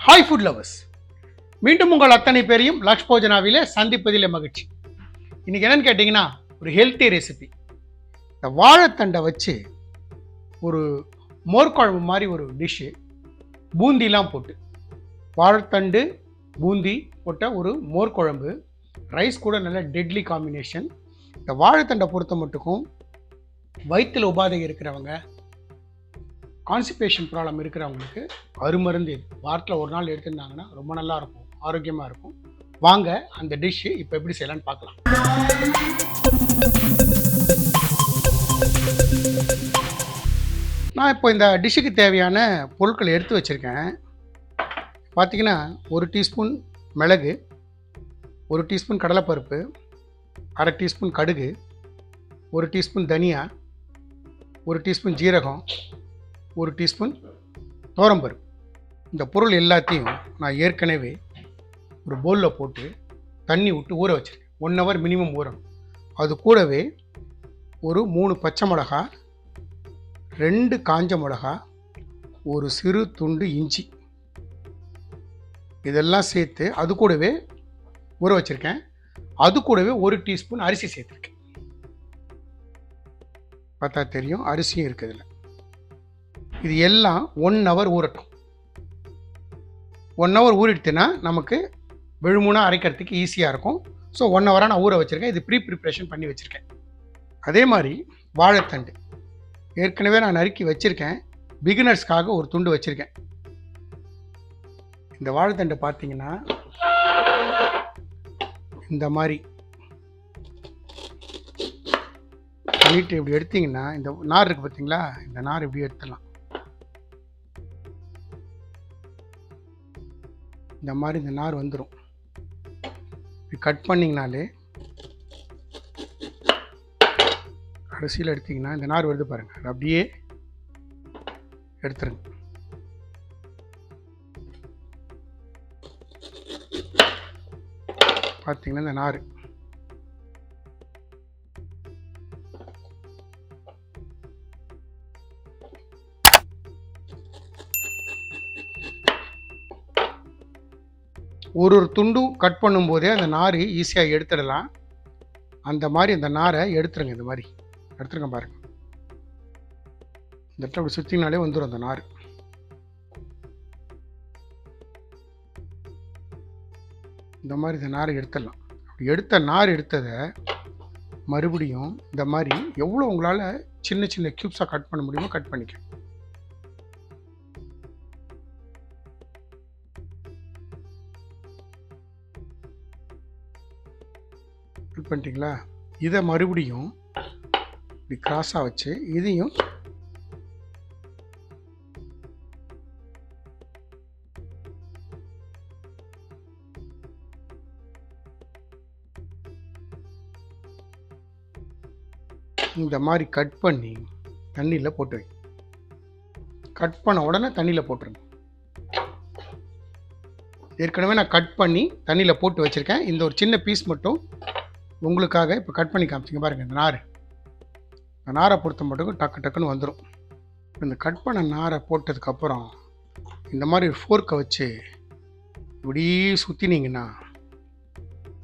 Hi food lovers மீண்டும் உங்கள் அத்தனை பேரையும் லக்ஷ் போஜனாவிலே சந்திப்பதிலே மகிழ்ச்சி. இன்றைக்கி என்னென்னு கேட்டிங்கன்னா ஒரு ஹெல்த்தி ரெசிபி இந்த வாழைத்தண்டை வச்சு ஒரு மோர்க்குழம்பு மாதிரி ஒரு டிஷ்ஷு பூந்திலாம் போட்டு. வாழைத்தண்டு பூந்தி போட்ட ஒரு மோர்குழம்பு ரைஸ் கூட நல்ல டெட்லி காம்பினேஷன் இந்த வாழைத்தண்டை பொறுத்த மட்டுக்கும் வயிற்றில் உபாதை இருக்கிறவங்க கான்ஸ்டிபேஷன் ப்ராப்ளம் இருக்கிறவங்களுக்கு அருமருந்து இது வாரத்தில் ஒரு நாள் எடுத்திருந்தாங்கன்னா ரொம்ப நல்லா இருக்கும் ஆரோக்கியமாக இருக்கும். வாங்க அந்த டிஷ்ஷு இப்போ எப்படி செய்யலான்னு பார்க்கலாம். நான் இப்போ இந்த டிஷ்ஷுக்கு தேவையான பொருட்களை எடுத்து வச்சுருக்கேன். பார்த்தீங்கன்னா ஒரு டீஸ்பூன் மிளகு ஒரு டீஸ்பூன் கடலைப்பருப்பு அரை டீஸ்பூன் கடுகு ஒரு டீஸ்பூன் தனியா ஒரு டீஸ்பூன் ஜீரகம் ஒரு டீஸ்பூன் தோரம்பருப்பு இந்த பொருள் எல்லாத்தையும் நான் ஏற்கனவே ஒரு பவுலில் போட்டு தண்ணி விட்டு ஊற வச்சுருக்கேன். ஒன் ஹவர் மினிமம் ஊறணும். அது கூடவே ஒரு மூணு பச்சை மிளகா ரெண்டு காஞ்ச மிளகா ஒரு சிறு துண்டு இஞ்சி. இதெல்லாம் சேர்த்து அது கூடவே ஊற வச்சுருக்கேன். அது கூடவே ஒரு டீஸ்பூன் அரிசி சேர்த்துருக்கேன். பார்த்தா தெரியும் அரிசியும் இருக்குது இதில். இது எல்லாம் ஒன் ஹவர் ஊறட்டும். ஒன் ஹவர் ஊறிடுத்துன்னா நமக்கு விழுமுனா அரைக்கிறதுக்கு ஈஸியாக இருக்கும். ஸோ ஒன் ஹவராக நான் ஊற வச்சுருக்கேன். இது ப்ரீ ப்ரிப்ரேஷன் பண்ணி வச்சுருக்கேன். அதே மாதிரி வாழைத்தண்டு. ஏற்கனவே நான் நறுக்கி வச்சுருக்கேன். பிகினர்ஸ்க்காக ஒரு துண்டு வச்சுருக்கேன். இந்த வாழைத்தண்டை பார்த்தீங்கன்னா இந்த மாதிரி. பண்ணிட்டு இப்படி எடுத்தீங்கன்னா இந்த நார் இருக்குது பார்த்தீங்களா? இந்த நார் இப்படி எடுத்துடலாம். இந்த மாதிரி இந்த நார் வந்துடும் கட் பண்ணிங்கனாலே கடைசியில் எடுத்திங்கன்னா இந்த நார் வருது பாருங்கள் அப்படியே எடுத்துருங்க. பார்த்தீங்கன்னா இந்த நார் ஒரு ஒரு துண்டும் கட் பண்ணும்போதே அந்த நார் ஈஸியாக எடுத்துடலாம். அந்த மாதிரி அந்த நாரை எடுத்துருங்க இந்த மாதிரி. எடுத்துருங்க பாருங்க. இந்த இடத்துல அப்படி சுற்றினாலே வந்துடும் அந்த நார். இந்த மாதிரி இந்த நாரை எடுத்துடலாம். அப்படி எடுத்த நார் எடுத்ததை மறுபடியும் இந்த மாதிரி எவ்வளோ உங்களால் சின்ன சின்ன க்யூப்ஸாக கட் பண்ண முடியுமோ கட் பண்ணிக்கணும் இப்படி பண்ணிட்டீங்களா? இதை மறுபடியும் இப்படி கிராஸாக வச்சு இதையும் இந்த மாதிரி கட் பண்ணி தண்ணியில் போட்டு வை. கட் பண்ண உடனே தண்ணியில் போட்டுருங்க. ஏற்கனவே நான் கட் பண்ணி தண்ணியில் போட்டு வச்சுருக்கேன். இந்த ஒரு சின்ன பீஸ் மட்டும் உங்களுக்காக இப்போ கட் பண்ணி காமிச்சிங்க. பாருங்கள் இந்த நார். இந்த நாரை பொறுத்த மட்டும் டக்கு டக்குன்னு வந்துடும் இந்த கட் பண்ண நாரை போட்டதுக்கப்புறம் இந்த மாதிரி ஃபோர்க்கை வச்சு இப்படி சுற்றினீங்கன்னா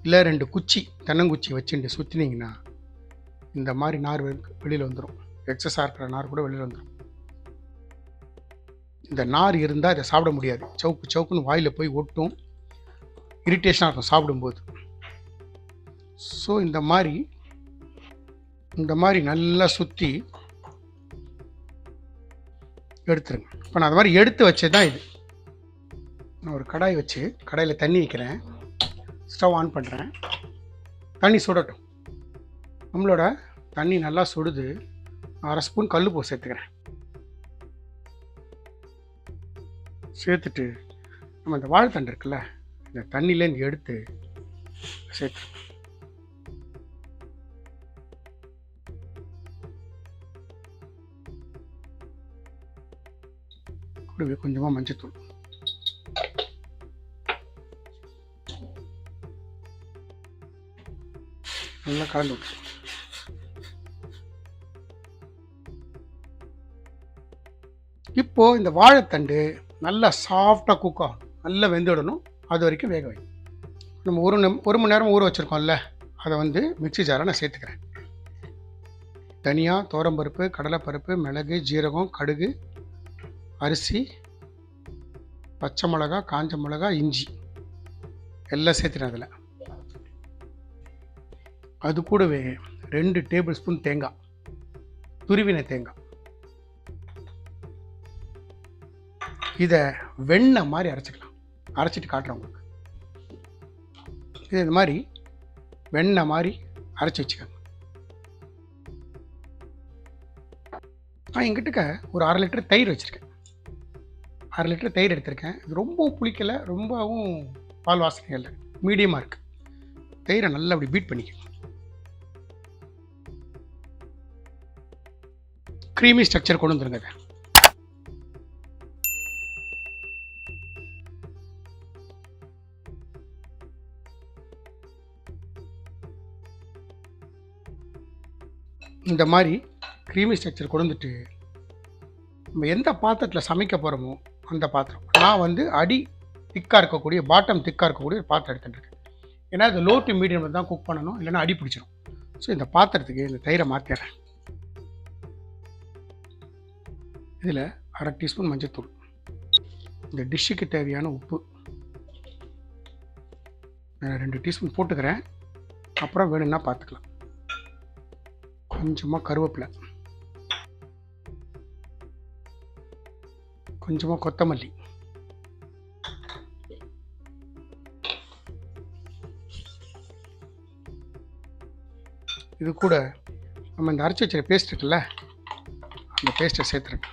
இல்லை ரெண்டு குச்சி தென்னங்குச்சி வச்சுட்டு சுற்றினீங்கன்னா இந்த மாதிரி நார் வெளியில் வந்துடும் எக்ஸஸாக இருக்கிற நார் கூட வெளியில் வந்துடும் இந்த நார் இருந்தால் இதை சாப்பிட முடியாது. சவுக்கு சவுக்குன்னு வாயில் போய் ஒட்டும். இரிட்டேஷனாக இருக்கும் சாப்பிடும்போது. ஸோ இந்த மாதிரி இந்த மாதிரி நல்லா சுற்றி எடுத்துருங்க. இப்போ நான் அது மாதிரி எடுத்து வச்சது தான் இது. நான் ஒரு கடாய் வச்சு கடாயில் தண்ணி வைக்கிறேன். ஸ்டவ் ஆன் பண்ணுறேன் தண்ணி சுடட்டும். நம்மளோட தண்ணி நல்லா சுடுது. அரை ஸ்பூன் கல் போ சேர்த்துக்கிறேன். சேர்த்துட்டு நம்ம இந்த வாழைத்தண்டு இருக்குல்ல இந்த தண்ணியிலேருந்து எடுத்து சேர்த்து கூடவே கொஞ்சமாக மஞ்சத்தூள். நல்லா கலந்து விட்டு. இப்போது இந்த வாழைத்தண்டு நல்லா சாஃப்டாக குக் ஆகும் நல்லா வெந்துடணும். அது வரைக்கும் வேக வை நம்ம ஒரு நிம் ஒரு மணி நேரம் ஊற வச்சுருக்கோம்ல அதை வந்து மிக்சி ஜாரில் நான் சேர்த்துக்கிறேன். தனியாக தோரம்பருப்பு கடலைப்பருப்பு மிளகு ஜீரகம் கடுகு அரிசி பச்சை மிளகா காஞ்ச மிளகா இஞ்சி. எல்லாம் சேர்த்துட்டேன் அதில். அது கூடவே ரெண்டு டேபிள் ஸ்பூன் தேங்காய். துருவின தேங்காய். இதை வெண்ணெய் மாதிரி அரைச்சிக்கலாம். அரைச்சிட்டு காட்டுறேன் உங்களுக்கு. இது இந்த மாதிரி வெண்ணெய் மாதிரி அரைச்சி வச்சுக்கோங்க. நான் எங்கிட்டக்க ஒரு அரை லிட்டர் தயிர் வச்சுருக்கேன். அரை லிட்டர் தயிர் எடுத்திருக்கேன். இது ரொம்ப புளிக்கலை ரொம்பவும் பால் வாசனை இல்லை. மீடியமாக இருக்குது தயிரை நல்லா அப்படி பீட் பண்ணிக்கணும் க்ரீமி ஸ்ட்ரக்சர் கொண்டு வந்துருங்க அதை இந்த மாதிரி க்ரீமி ஸ்ட்ரக்சர் கொண்டு வந்துட்டு நம்ம எந்த பாத்திரத்தில் சமைக்க போகிறோமோ அந்த பாத்திரம். நான் வந்து அடி திக்காக இருக்கக்கூடிய பாட்டம் திக்காக இருக்கக்கூடிய ஒரு பாத்திரம் எடுத்துகிட்டு இருக்கேன். ஏன்னா இது லோ டு மீடியமில் தான் குக் பண்ணணும். இல்லைன்னா அடி பிடிச்சிரும். ஸோ இந்த பாத்திரத்துக்கு இந்த தயிரை மாற்றிடுறேன் இதில் அரை டீஸ்பூன் மஞ்சத்தூள். இந்த டிஷ்ஷுக்கு தேவையான உப்பு. நான் ரெண்டு டீஸ்பூன் போட்டுக்கிறேன். அப்புறம் வேணும்னா பார்த்துக்கலாம். கொஞ்சமாக கருவேப்பிலை. கொஞ்சமாக கொத்தமல்லி. இது கூட நம்ம இந்த அரைச்சி வச்சிருக்க பேஸ்ட் இருக்குல்ல அந்த பேஸ்ட்டை சேர்த்துருங்க.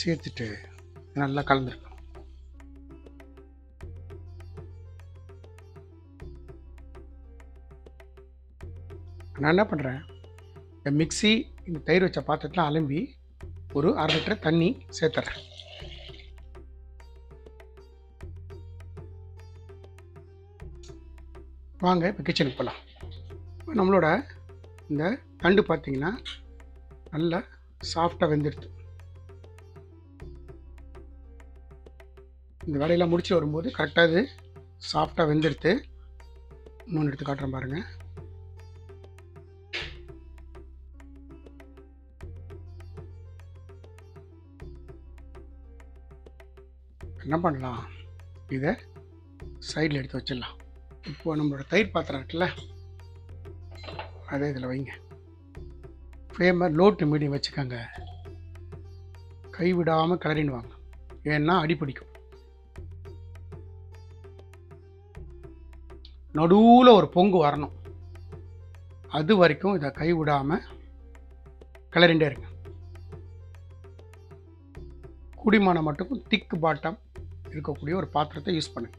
சேர்த்துட்டு நல்லா கலந்துருக்கோம் நான் என்ன பண்ணுறேன் இந்த மிக்ஸி இந்த தயிர் வச்ச பாத்திரத்தில் அலம்பி ஒரு அரை லிட்டர் தண்ணி சேர்த்துறேன். வாங்க இப்போ கிச்சனுக்கு போகலாம் நம்மளோட இந்த தண்டு பார்த்திங்கன்னா நல்லா சாஃப்டாக வெந்துடுது. இந்த வேலையெல்லாம் முடிச்சு வரும்போது கரெக்டாக இது சாஃப்டாக வெந்துடுத்து இன்னொன்று எடுத்து காட்டுறேன் பாருங்கள் என்ன பண்ணலாம்? இதை சைடில் எடுத்து வச்சிடலாம். இப்போ நம்மளோட தயிர் பாத்திரம் இருக்குல்ல? அதே இதில் வைங்க. ஃப்ளேமை லோ டு மீடியம் வச்சுக்கோங்க. கைவிடாமல் கிளறின்னு வாங்க ஏன்னா அடிப்பிடிக்கும் நடுவில் ஒரு பொங்கு வரணும். அது வரைக்கும் இதை கை விடாமல் கிளறிண்டே இருங்க. குடிமானம் மட்டும் திக்கு பாட்டம் இருக்கக்கூடிய ஒரு பாத்திரத்தை யூஸ் பண்ணுங்க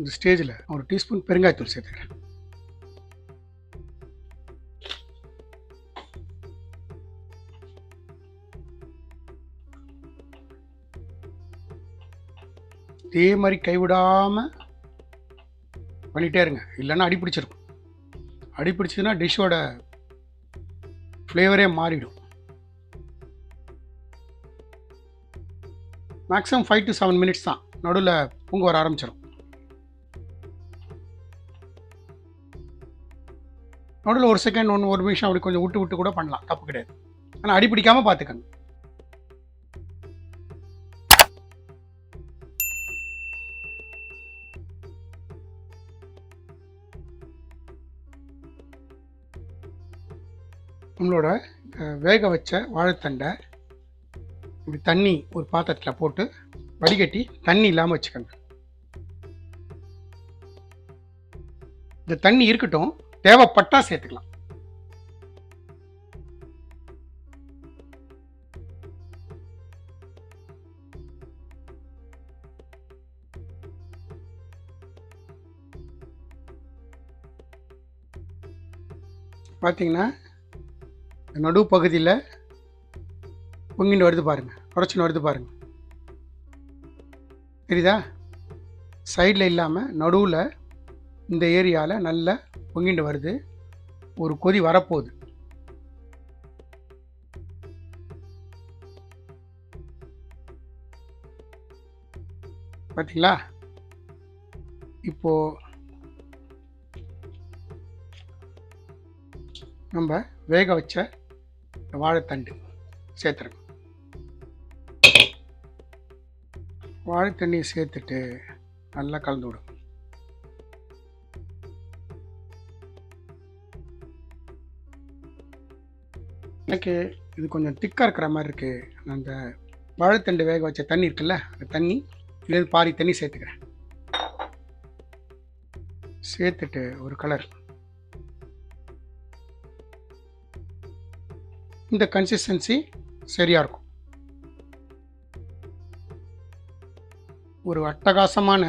இந்த ஸ்டேஜில் ஒரு டீஸ்பூன் பெருங்காயத்தூள் சேர்த்துக்கிறேன். இதே மாதிரி கைவிடாமல் பண்ணிகிட்டே இருங்க. இல்லைன்னா அடி பிடிச்சிருக்கும். டிஷ்ஷோட ஃப்ளேவரே மாறிடும். Maximum five to seven minutes தான். நடுவில் பொங்க வர ஆரம்பிச்சிடும் நடுவில் ஒரு செகண்ட் ஒன்று ஒரு நிமிஷம் அப்படி கொஞ்சம் விட்டு விட்டு கூட பண்ணலாம். தப்பு கிடையாது. ஆனால் அடி பிடிக்காமல் பார்த்துக்கங்க. நம்மளோட வேக வச்ச வாழைத்தண்டை இப்படி தண்ணி ஒரு பாத்திரத்தில் போட்டு வடிகட்டி தண்ணி இல்லாமல் வச்சுக்கோங்க. இந்த தண்ணி இருக்கட்டும் தேவைப்பட்டா சேர்த்துக்கலாம். பார்த்தீங்கன்னா நடு பகுதியில் பொங்கிட்டு வருது பாருங்கள் உடச்சின்னு வருது பாருங்கள் தெரியுதா? சைடில் இல்லாமல் நடுவில் இந்த ஏரியாவில் நல்லா பொங்கிட்டு வருது. ஒரு கொதி வரப்போகுது. பார்த்தீங்களா இப்போ நம்ம வேக வச்ச வாழைத்தண்டு சேர்த்துருக்கோம். வாழைத்தண்ணியை சேர்த்துட்டு நல்லா கலந்து விடும் எனக்கு இது கொஞ்சம் திக்காக இருக்கிற மாதிரி இருக்குது அந்த வாழைத்தண்டு வேக வச்ச தண்ணி இருக்குல்ல அந்த தண்ணி இதுலேருந்து பாதி தண்ணி சேர்த்துக்கிறேன். சேர்த்துட்டு ஒரு கலர் இந்த கன்சிஸ்டன்சி சரியாக இருக்கும். ஒரு அட்டகாசமான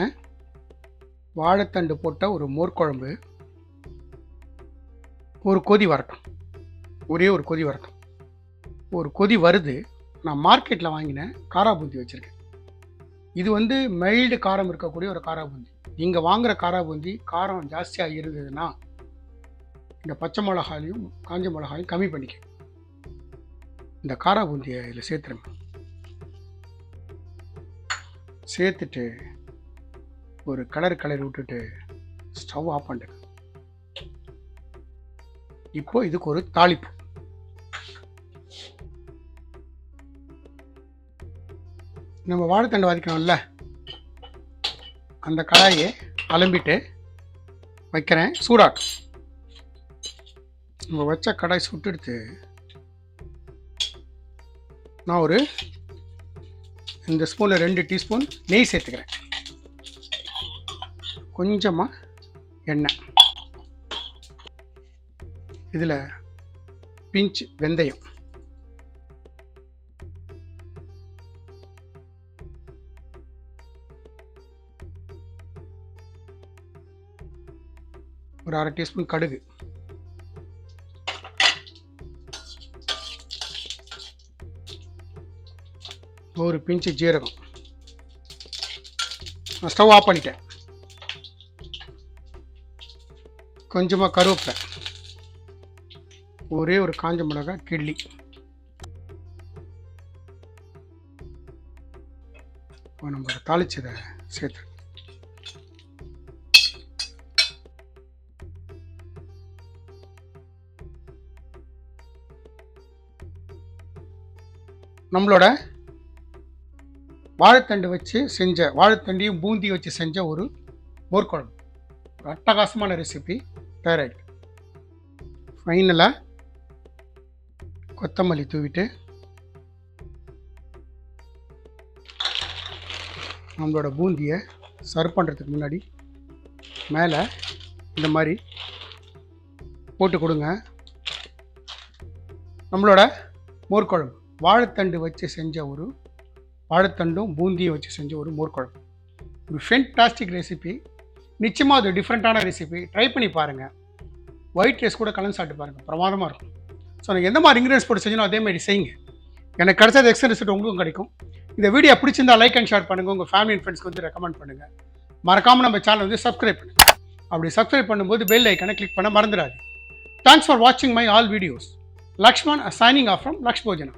வாழைத்தண்டு போட்ட ஒரு மோர்க்குழம்பு ஒரு கொதி வரட்டும். ஒரே ஒரு கொதி வரட்டும். ஒரு கொதி வருது நான் மார்க்கெட்டில் வாங்கினேன் காரா பூந்தி வச்சுருக்கேன். இது வந்து மைல்டு காரம் இருக்கக்கூடிய ஒரு காரா பூந்தி. நீங்கள் வாங்குகிற காரா பூந்தி காரம் ஜாஸ்தியாக இருந்ததுன்னா இந்த பச்சை மிளகாயும் காஞ்ச மிளகாயும் கம்மி பண்ணிக்க இந்த காரா பூந்தியை இதில் சேர்த்துருங்க. சேர்த்துட்டு ஒரு கலர் கலர் விட்டுட்டு ஸ்டவ் ஆஃப் பண்ணுங்க. இப்போ இதுக்கு ஒரு தாளிப்பு. நம்ம வாழைத்தண்டு வதக்கணும்ல? அந்த கடாயை அலம்பிட்டு வைக்கிறேன். சூடாட்டும் நம்ம வச்ச கடாய் சுட்டு எடுத்து நான் ஒரு இந்த ஸ்பூனில் ரெண்டு டீஸ்பூன் நெய் சேர்த்துக்கிறேன். கொஞ்சமாக எண்ணெய். இதில் பிஞ்ச் வெந்தயம். ஒரு அரை டீஸ்பூன் கடுகு. ஒரு பிஞ்சு ஜீரகம். நான் ஸ்டவ் ஆஃப் பண்ணிட்டேன். கொஞ்சமாக கருவேப்பிலை. ஒரே ஒரு காஞ்ச மிளகாய் கிள்ளி. இப்போ நம்ம தாளிச்சதை சேர்த்து. நம்மளோட வாழைத்தண்டு வச்சு செஞ்ச வாழைத்தண்டையும் பூந்தி வச்சு செஞ்ச ஒரு மோர்க்குழம்பு. ஒரு அட்டகாசமான ரெசிபி தயாராகிட்டு ஃபைனலாக கொத்தமல்லி தூவிட்டு நம்மளோட பூந்தியை சர்வ் பண்ணுறதுக்கு முன்னாடி மேலே இந்த மாதிரி போட்டு கொடுங்க. நம்மளோட மோர்க்குழம்பு வாழைத்தண்டு வச்சு செஞ்ச ஒரு வாழைத்தண்டும் பூந்தியும் வச்சு செஞ்ச ஒரு மோர்க்குழம்பு. ஒரு ஃபென்டாஸ்டிக் ரெசிபி நிச்சயமாக அது டிஃப்ரெண்ட்டான ரெசிபி ட்ரை பண்ணி பாருங்கள் ஒயிட் ரைஸ் கூட கலந்து சாப்பிட்டு பாருங்கள் பிரமாதமாக இருக்கும். ஸோ எனக்கு எந்த மாதிரி இன்க்ரீடியன்ஸ் போட்டு செஞ்சனோ அதே மாதிரி செய்யுங்க. எனக்கு கிடைச்சது எக்ஸ்ட்ரா ரிசல்ட் உங்களுக்கும் கிடைக்கும். இந்த வீடியோ பிடிச்சிருந்தா லைக் அண்ட் ஷேர் பண்ணுங்கள் உங்கள் ஃபேமிலி அண்ட் ஃப்ரெண்ட்ஸ்க்கு வந்து ரெக்கமெண்ட் பண்ணுங்கள் மறக்காமல் நம்ம சேனல் வந்து சப்ஸ்கிரைப் பண்ணுங்கள் அப்படி சப்ஸ்கிரைப் பண்ணும்போது பெல் ஐக்கனை கிளிக் பண்ண மறந்துடாது தேங்க்ஸ் ஃபார் வாட்சிங் my all videos Lakshman signing off from Laksh Bhojana